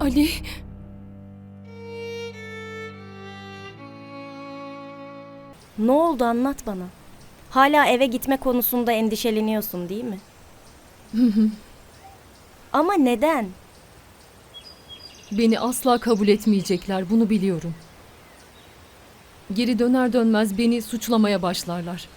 Ali. Ne oldu anlat bana. Hala eve gitme konusunda endişeleniyorsun değil mi? Ama neden? Beni asla kabul etmeyecekler, bunu biliyorum. Geri döner dönmez beni suçlamaya başlarlar.